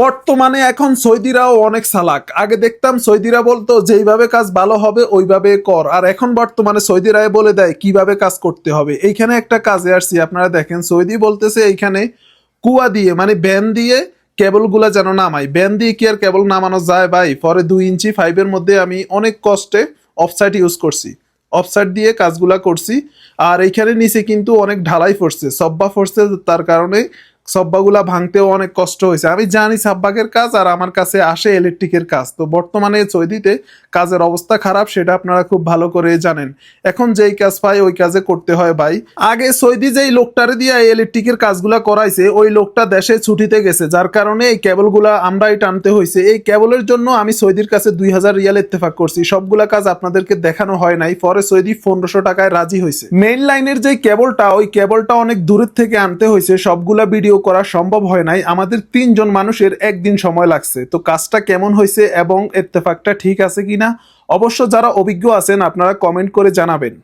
বর্তমানে এখন সৌদিরাও অনেক সালাক আগে দেখতাম সৌদিরা বলতো, যেইভাবে কাজ ভালো হবে, ওইভাবে কর। আর এখন বর্তমানে সৌদিরাই বলে দেয়, কীভাবে কাজ করতে হবে? এইখানে একটা কাজে আসছি, আপনারা দেখেন, সৌদি বলতেছে এইখানে কুয়া দিয়ে মানে ব্যান দিয়ে কেবলগুলা যেন নামাই ব্যান দিয়ে কি আর কেবল নামানো যায় ভাই? পরে দুই ইঞ্চি ফাইভের মধ্যে আমি অনেক কষ্টে অফসাইড ইউজ করছি। অফসাইড দিয়ে কাজগুলা করছি। আর এইখানে নিচে কিন্তু অনেক ঢালাই পড়ছে। সব্বা পড়ছে, তার কারণে সব্বাগুলা ভাঙতেও অনেক কষ্ট হয়েছে। আমি জানি সাব্বাকের কাজ আর আমার কাছে আসে ইলেকট্রিকের কাজ। তো বর্তমানে সৌদিতে কাজের অবস্থা খারাপ, সেটা আপনারা খুব ভালো করে জানেন। এখন যেই কাজ পাই ওই কাজে করতে হয় ভাই। আগে সৌদি যেই লোকটারে দিয়ে ইলেকট্রিকের কাজগুলা করাইছে, ওই লোকটা দেশে ছুটিতে গেছে, যার কারণে এই কেবলগুলা আমরাই টানতে হয়েছে এই কেবলের জন্য আমি সৌদির কাছে দুই হাজার রিয়াল ইত্তেফাক করছি। সবগুলা কাজ আপনাদেরকে দেখানো হয় নাই, পরে সৌদি পনেরোশো টাকায় রাজি হয়েছে মেইন লাইনের যে কেবলটা ওই কেবলটা অনেক দূরের থেকে আনতে হয়েছে সবগুলা ভিডিও করা সম্ভব হয় নাই। আমাদের তিনজন মানুষের একদিন সময় লাগছে। তো কাজটা কেমন হয়েছে এবং এত্তেফাকটা ঠিক আছে কিনা? অবশ্য যারা অভিজ্ঞ আছেন, আপনারা কমেন্ট করে জানাবেন।